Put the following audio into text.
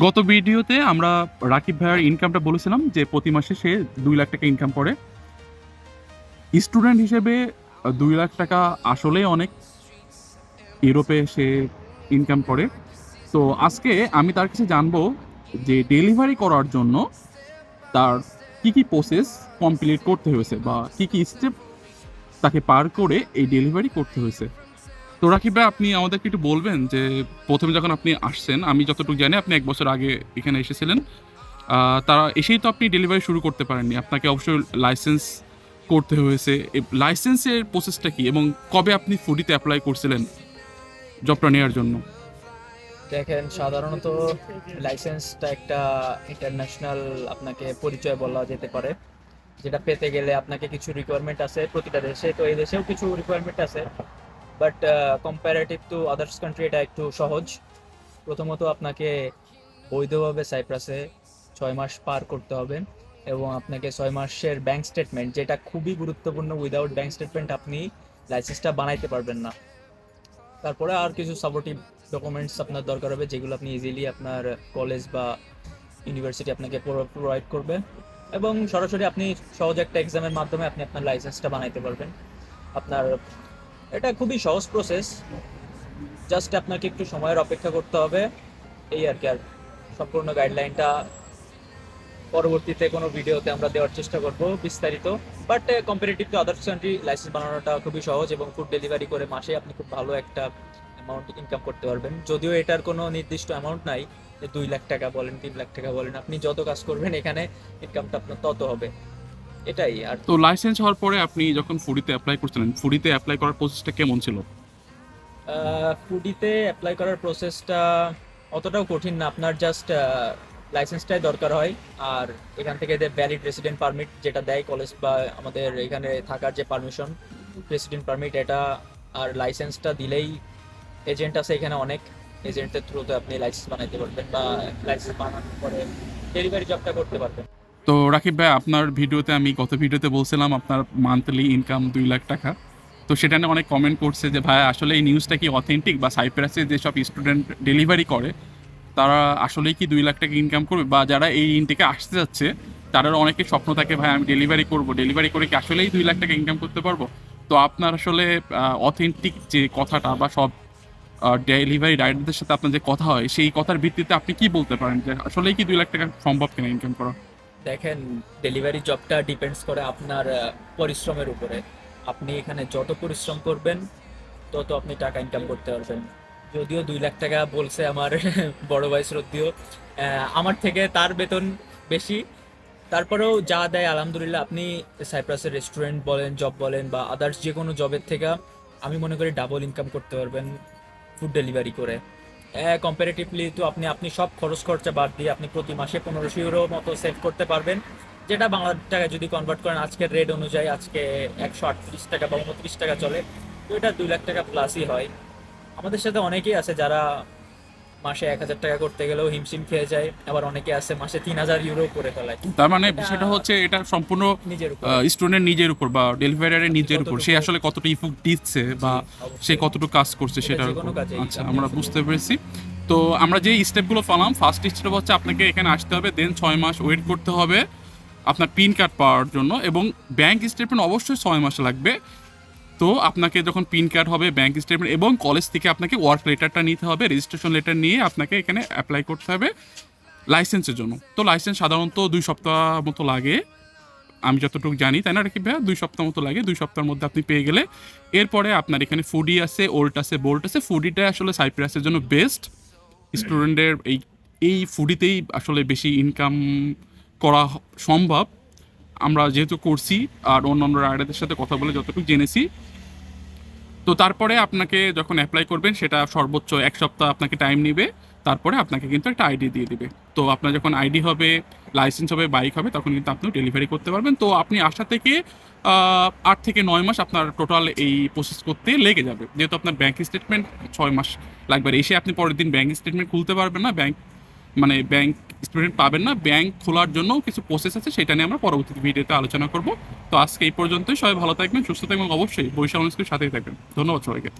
গত ভিডিওতে আমরা রাকিব ভাইয়ের ইনকামটা বলেছিলাম যে প্রতি মাসে সে দুই লাখ টাকা ইনকাম করে। স্টুডেন্ট হিসেবে দুই লাখ টাকা আসলেই অনেক। ইউরোপে সে ইনকাম করে। তো আজকে আমি তার কাছে জানব যে ডেলিভারি করার জন্য তার কি কি প্রসেস কমপ্লিট করতে হয়েছে বা কি কি স্টেপ তাকে পার করে এই ডেলিভারি করতে হয়েছে। তো রাকিব ভাই, আপনি আমাদেরকে একটু বলবেন যে প্রথমে যখন আপনি আসছেন, আমি যতটুকু জানি আপনি এক বছর আগে এখানে এসেছিলেন। তারা এসেই তো আপনি ডেলিভারি শুরু করতে পারেননি। আপনাকে অবশ্যই লাইসেন্স করতে হয়েছে। লাইসেন্সের প্রসেসটা কি এবং কবে আপনি ফুডিতে অ্যাপ্লাই করছিলেন জবটা নেওয়ার জন্য? দেখেন, সাধারণত লাইসেন্সটা একটা ইন্টারন্যাশনাল আপনাকে পরিচয় বলা যেতে পারে। যেটা পেতে গেলে আপনাকে কিছু রিকোয়ারমেন্ট আছে প্রতিটা দেশে। তো এই দেশেও কিছু রিকোয়ারমেন্ট আছে। But comparative to others country এটা একটু সহজ। প্রথমত আপনাকে বৈধভাবে সাইপ্রাসে ছয় মাস পার করতে হবে এবং আপনাকে ছয় মাসের ব্যাংক স্টেটমেন্ট যেটা খুবই গুরুত্বপূর্ণ উইদাউট ব্যাংক স্টেটমেন্ট আপনি লাইসেন্সটা বানাইতে পারবেন না। তারপরে আর কিছু সাপোর্টিভ ডকুমেন্টস আপনার দরকার হবে, যেগুলো আপনি ইজিলি আপনার কলেজ বা ইউনিভার্সিটি আপনাকে প্রোভাইড করবে এবং সরাসরি আপনি সহজ একটা এক্সামের মাধ্যমে আপনি আপনার লাইসেন্সটা বানাইতে পারবেন। আপনার এটা খুবই সহজ প্রসেস জাস্ট আপনাকে একটু সময়ের অপেক্ষা করতে হবে। এই আর কি, আর সম্পূর্ণ গাইডলাইনটা পরবর্তীতে কোনো ভিডিওতে আমরা দেওয়ার চেষ্টা করব বিস্তারিত। But comparative to others country licence বানানোটা খুবই সহজ এবং ফুড ডেলিভারি করে মাসে আপনি খুব ভালো একটা অ্যামাউন্ট ইনকাম করতে পারবেন। যদিও এটার কোনো নির্দিষ্ট অ্যামাউন্ট নাই দুই লাখ টাকা বলেন, তিন লাখ টাকা বলেন, আপনি যত কাজ করবেন এখানে ইনকামটা আপনার তত হবে। এটাই আর তো লাইসেন্স হওয়ার পরে আপনি যখন ফুডিতে অ্যাপ্লাই করছিলেন ফুডিতে অ্যাপ্লাই করার প্রসেসটা কেমন ছিল? ফুডিতে অ্যাপ্লাই করার প্রসেসটা অতটাও কঠিন না। আপনার জাস্ট লাইসেন্সটাই দরকার হয়। আর এখান থেকে যে ভ্যালিড রেসিডেন্ট পারমিট যেটা দেয় কলেজ বা আমাদের এখানে থাকার যে পারমিশন রেসিডেন্ট পারমিট এটা আর লাইসেন্সটা দিলেই এজেন্ট আছে এখানে অনেক। এজেন্টের থ্রুতে আপনি লাইসেন্স বানাইতে পারবেন বা লাইসেন্স বানানোর পরে ডেলিভারি জবটা করতে পারবেন। তো রাকিব ভাই, আপনার ভিডিওতে আমি গত ভিডিওতে বলছিলাম আপনার মান্থলি ইনকাম দুই লাখ টাকা। তো সেটা নিয়ে অনেক কমেন্ট করছে যে, ভাই, আসলে এই নিউজটা কি অথেন্টিক বা সাইপ্রাসে যেসব স্টুডেন্ট ডেলিভারি করে, তারা আসলেই কি দুই লাখ টাকা ইনকাম করবে? বা যারা এই ইনটেকে আসতে যাচ্ছে তারা অনেকে স্বপ্ন থাকে, ভাই, আমি ডেলিভারি করব। ডেলিভারি করে কি আসলেই দুই লাখ টাকা ইনকাম করতে পারব? তো আপনার আসলে অথেন্টিক যে কথাটা বা সব ডেলিভারি রাইডারদের সাথে আপনার যে কথা হয়, সেই কথার ভিত্তিতে আপনি কি বলতে পারেন? যে, আসলেই কি দুই লাখ টাকা সম্ভব কিনা ইনকাম করা? দেখেন ডেলিভারি জবটা ডিপেন্ডস করে আপনার পরিশ্রমের উপরে। আপনি এখানে যত পরিশ্রম করবেন তত আপনি টাকা ইনকাম করতে পারবেন। যদিও দুই লাখ টাকা বলছে আমার বড় ভাই শ্রদ্ধীয় আহ, আমার থেকে তার বেতন বেশি। তারপরেও যা দেয় আলহামদুলিল্লাহ আপনি সাইপ্রাসের রেস্টুরেন্ট বলেন জব বলেন বা আদার্স যে কোনো জবের থেকে আমি মনে করি ডাবল ইনকাম করতে পারবেন ফুড ডেলিভারি করে। কম্পারেটিভলি তো আপনি আপনি সব খরচ খরচা বাদ দিয়ে আপনি প্রতি মাসে পনেরোশো ইউরো মতো সেভ করতে পারবেন। যেটা বাংলা টাকায় যদি কনভার্ট করেন, আজকের রেট অনুযায়ী আজকে একশো আটত্রিশ টাকা বা উনত্রিশ টাকা চলে, তো এটা দুই লাখ টাকা প্লাসই হয়। আমাদের সাথে অনেকেই আছে যারা মাসে এক হাজার টাকা করতে গেলেও হিমশিম খেয়ে যায়। আবার অনেকে আছে মাসে তিন হাজার ইউরো করে ফেলায় তার মানে বিষয়টা হচ্ছে এটা সম্পূর্ণ নিজের উপর। স্টুডেন্ট নিজের উপর বা ডেলিভারিয়ারের নিজের উপর। সে আসলে কতটা ইফোর্ট দিচ্ছে বা সে কতটুকু কাজ করছে উপর। আচ্ছা আমরা বুঝতে পেরেছি। তো আমরা যে স্টেপগুলো পালাম ফার্স্ট স্টেপ হচ্ছে আপনাকে এখানে আসতে হবে দেন ছয় মাস ওয়েট করতে হবে আপনার পিন কার্ড পাওয়ার জন্য এবং ব্যাংক স্টেটমেন্ট অবশ্যই ছয় মাস লাগবে। তো আপনাকে যখন পিন কার্ড হবে ব্যাংক স্টেটমেন্ট এবং কলেজ থেকে আপনাকে ওয়ার্ক লেটারটা নিতে হবে রেজিস্ট্রেশন লেটার নিয়ে আপনাকে এখানে অ্যাপ্লাই করতে হবে লাইসেন্সের জন্য। তো লাইসেন্স সাধারণত দুই সপ্তাহ মতো লাগে। আমি যতটুকু জানি, তাই না রাখি ভাইয়া? দুই সপ্তাহ মতো লাগে। দুই সপ্তাহের মধ্যে আপনি পেয়ে গেলে এরপরে আপনার এখানে ফুডি আছে ওল্ট আছে বোল্ট আছে। ফুডিটা আসলে সাইপ্রাসের জন্য বেস্ট স্টুডেন্টের এই এই ফুডিতেই আসলে বেশি ইনকাম করা সম্ভব। আমরা যেহেতু করছি আর অন্যান্য রাইডারদের সাথে কথা বলে যতটুকু জেনেছি, তো তারপরে আপনাকে যখন অ্যাপ্লাই করবেন, সেটা সর্বোচ্চ এক সপ্তাহ আপনাকে টাইম নেবে, তারপরে আপনাকে কিন্তু একটা আইডি দিয়ে দিবে। তো আপনার যখন আইডি হবে লাইসেন্স হবে বাইক হবে, তখন কিন্তু আপনি ডেলিভারি করতে পারবেন। তো আপনি আসা থেকে আট থেকে নয় মাস আপনার টোটাল এই প্রসেস করতে লেগে যাবে। যেহেতু আপনার ব্যাংক স্টেটমেন্ট ছয় মাস লাগবে। এসে আপনি পরের দিন ব্যাংক স্টেটমেন্ট খুলতে পারবেন না। ব্যাঙ্ক মানে ব্যাংক স্টেটমেন্ট পাবেন না। ব্যাংক খোলার জন্য কিছু প্রসেস আছে, সেটা নিয়ে আমরা পরবর্তী ভিডিওতে আলোচনা করব। তো আজকে এই পর্যন্তই। সবাই ভালো থাকবেন, সুস্থ থাকবেন অবশ্যই বৈশাখ অনুষ্ঠানের সাথেই থাকবেন। ধন্যবাদ সবাইকে।